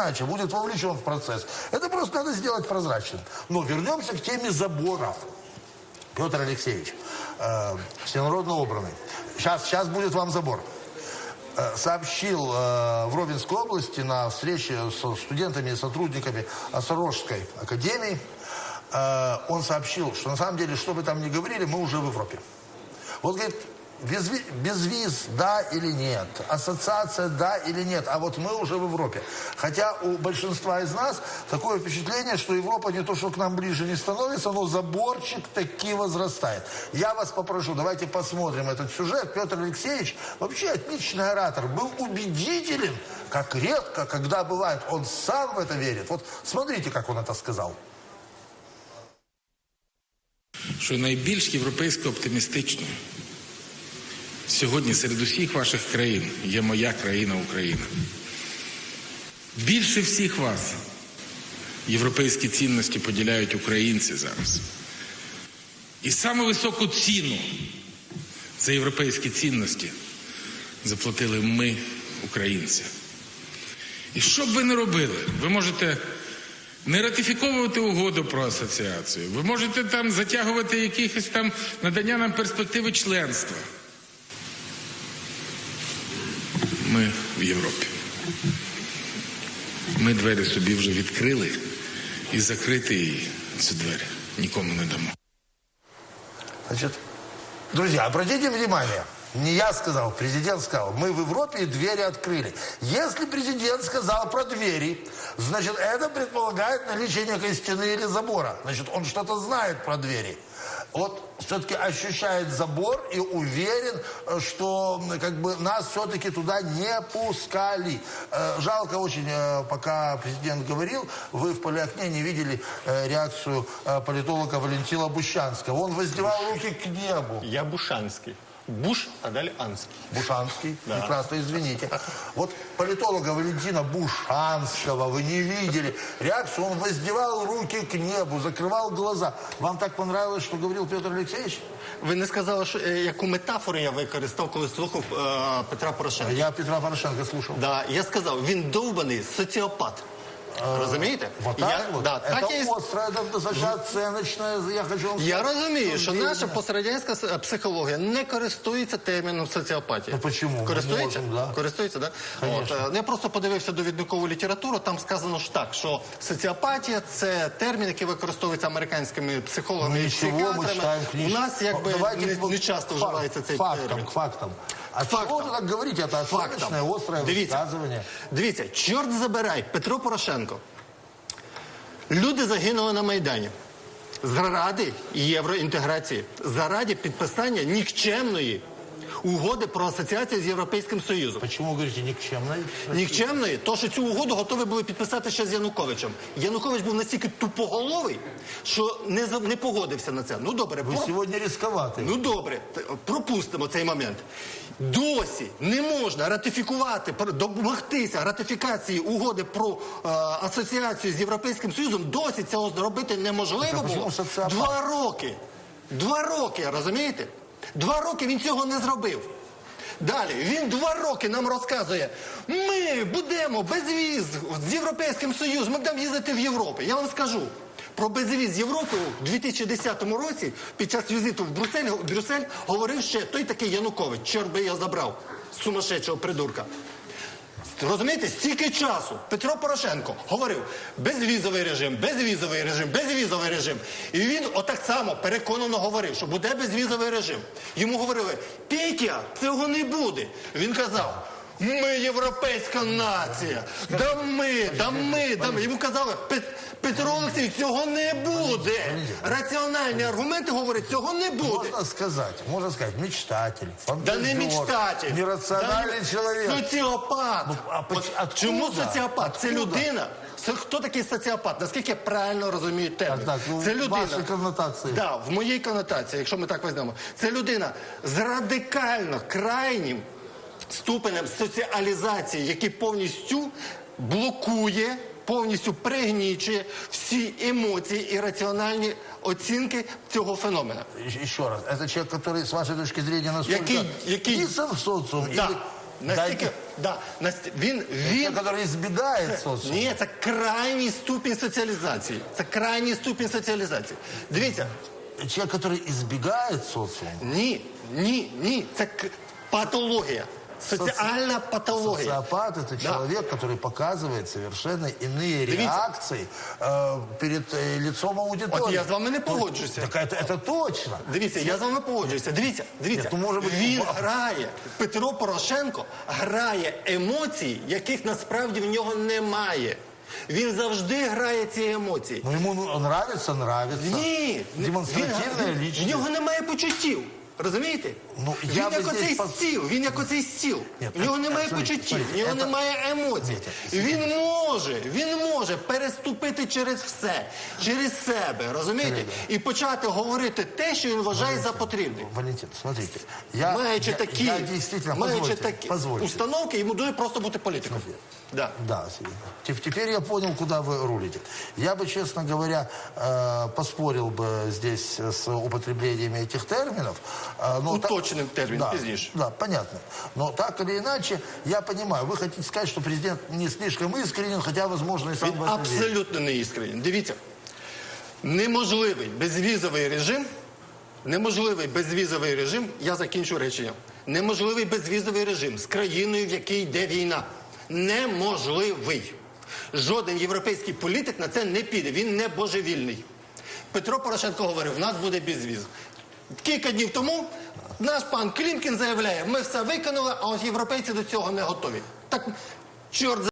иначе будет вовлечен в процесс. Это просто надо сделать прозрачным. Но вернемся к теме заборов. Петр Алексеевич, э, всенародно обранный. Сейчас, сейчас будет вам забор. Э, сообщил э, в Ровенской области на встрече со студентами и сотрудниками Осорожской академии. э, он сообщил, что на самом деле, что бы там ни говорили, мы уже в Европе. Вот, говорит, без, ви- без виз, да или нет, ассоциация, да или нет, а вот мы уже в Европе. Хотя у большинства из нас такое впечатление, что Европа не то, что к нам ближе не становится, но заборчик таки возрастает. Я вас попрошу, давайте посмотрим этот сюжет. Петр Алексеевич, вообще отличный оратор, был убедителен, как редко, когда бывает, он сам в это верит. Вот смотрите, как он это сказал. що найбільш європейсько оптимістичною сьогодні серед усіх ваших країн є моя країна Україна. Більше всіх вас європейські цінності поділяють українці зараз. І саме високу ціну за європейські цінності заплатили ми, українці. І що б ви не робили, ви можете не ратифіковувати угоду про асоціацію. Ви можете там затягувати якихось там надання нам перспективи членства. Ми в Європі. Ми двері собі вже відкрили і закрити її ці двері нікому не дамо. Значит, друзья, обратите внимание, не я сказал, президент сказал, мы в Европе и двери открыли. Если президент сказал про двери, значит, это предполагает наличие некой стены или забора. Значит, он что-то знает про двери. Вот все-таки ощущает забор и уверен, э, что м, как бы нас все-таки туда не пускали. Э, Жалко очень, э, пока президент говорил, вы в полиокне не видели э, реакцию э, политолога Валентина Бущанского. Он воздевал руки к небу. Я Бушанський. Буш, а далі Анський. Бушанский, Да. прекрасно, извините. Вот политолога Валентина Бушанского вы не видели. Реакцию, он воздевал руки к небу, закрывал глаза. Вам так понравилось, что говорил Петр Алексеевич? Ви не сказали, що е, яку метафору я використав, коли слухав е, Петра Порошенка. Я Петра Порошенко слушал. Да, я сказав, він довбаний соціопат. Розумієте? Вот так я, вот? Да, это так я, і- остро, это достаточно оценочное. Я хочу вам я сказать, розумію, що суждение. наша пострадянська с- психологія не користується терміном соціопатія. Ну, почему? Ми Користується? можемо, да. Користується, да? От, е, я просто подивився довідникову літературу, там сказано ж так, що соціопатія це термін, який використовується американськими психологами Ну, і ничего, мы психіатрами. читаем У книжки. нас якби Ну, давайте не, вот не часто факт- вживається цей фактом, термін. К фактам. А Фактам. чего вы так говорите? Это оценочное, острое Дивіться, высказывание. дивіться, чорт забирай, Петро Порошенко. Люди загинули на Майдані. Заради євроінтеграції, заради підписання нікчемної угоди про асоціацію з Європейським Союзом. Почему вы говорите никчемной? Нікчемної, то що цю угоду готові були підписати ще з Януковичем. Янукович був настільки тупоголовий, що не, за- не погодився на це. Ну добре, Вы про- сегодня рисковаты. Ну добре, т- пропустимо цей момент. Досі не можна ратифікувати, пр- домогтися ратифікації угоди про е, асоціацію з Європейським Союзом. Досі цього зробити неможливо Так, а було. чому соціопат? Два роки. Два роки, розумієте? Два роки він цього не зробив. Далі він два роки нам розказує: ми будемо без віз з Європейським Союзом, ми будемо їздити в Європу. Я вам скажу. Про безвіз з Європою у 2010 році під час візиту в Брюссель, Брюссель говорив ще той такий Янукович, чорт би я забрав, сумасшедшого придурка. Розумієте, стільки часу Петро Порошенко говорив безвізовий режим, безвізовий режим, безвізовий режим. І він отак само переконано говорив, що буде безвізовий режим. Йому говорили, Петя, цього не буде. Він казав. Ми європейська нація. Да ми, да ми, да ми. Йому казали, «Пет- Петро Олексійович, цього не буде. Раціональні аргументи говорять, цього не буде. Можно сказать, можно сказать, мечтатель, Да фантазер, не мечтатель. нерациональный Да, человек. Соціопат. Ну, а поч- От откуда? Чому соціопат? Це Откуда? людина. Це хто такий соціопат? Наскільки я правильно розумію термін? Так, ну, це людина. ваші коннотації. Да, в моїй конотації, якщо ми так візьмемо. Це людина з радикально крайнім ступенем соціалізації, який повністю блокує, повністю пригнічує всі емоції і раціональні оцінки цього феномена. Еще- Еще раз, это человек, который, с вашей точки зрения, настолько Який- який- вписан в социум? Да. Или, Настільки, Дайте- да, настільки, він, Те, він, который избегает социума. ні, це крайній ступінь соціалізації. Це крайній ступінь соціалізації. Дивіться, Человек, который избегает социума, ні, ні, ні, це к- патологія. Соціальна патологія. социопат это Да. человек, который показывает совершенно иные Дивіться. реакции э, перед э, лицом аудитории. От я з вами не погоджуюся. Так это, это точно. Дивіться, я з вами погоджуюся. Дивіться, дивіться. Ні, то може бути він ба- грає. Петро Порошенко грає емоції, яких насправді в нього немає. Він завжди грає ці емоції. Ну, ему ну, нравится, нравится. Ні, Демонстративная він, в личность. нього немає почуттів. Розумієте? Ну, він я би як здесь оцей пос- стіл, він як оцей стіл. Ні, в нього так, немає смотрите, почуттів, в смотрите, нього это- немає емоцій. Смотрите, Він може, він може переступити через все, через себе, розумієте? І почати говорити те, що він вважає за потрібне. Валентин, смотрите, я, Маючи я, такі, я действительно, маючи позвольте, такі позвольте. установки, йому дуже просто бути політиком. Да. Да, Сергей. Теп- Теперь я понял, куда вы рулите. Я бы, честно говоря, э, поспорил бы здесь с употреблением этих терминов. э, но так- Уточним термин, да, пізніше. Да, понятно. Но так или иначе, я понимаю, вы хотите сказать, что президент не слишком искренен, хотя, возможно, и сам Він в это верит. абсолютно не іскренній. Дивіться, неможливий безвізовий режим, неможливий безвізовий режим, я закінчу речення. Неможливий безвізовий режим з країною, в якій йде війна. Неможливий. Жоден європейський політик на це не піде. Він не божевільний. Петро Порошенко говорив, в нас буде безвіз. Кілька днів тому наш пан Клімкін заявляє, ми все виконали, а ось європейці до цього не готові. Так, чорт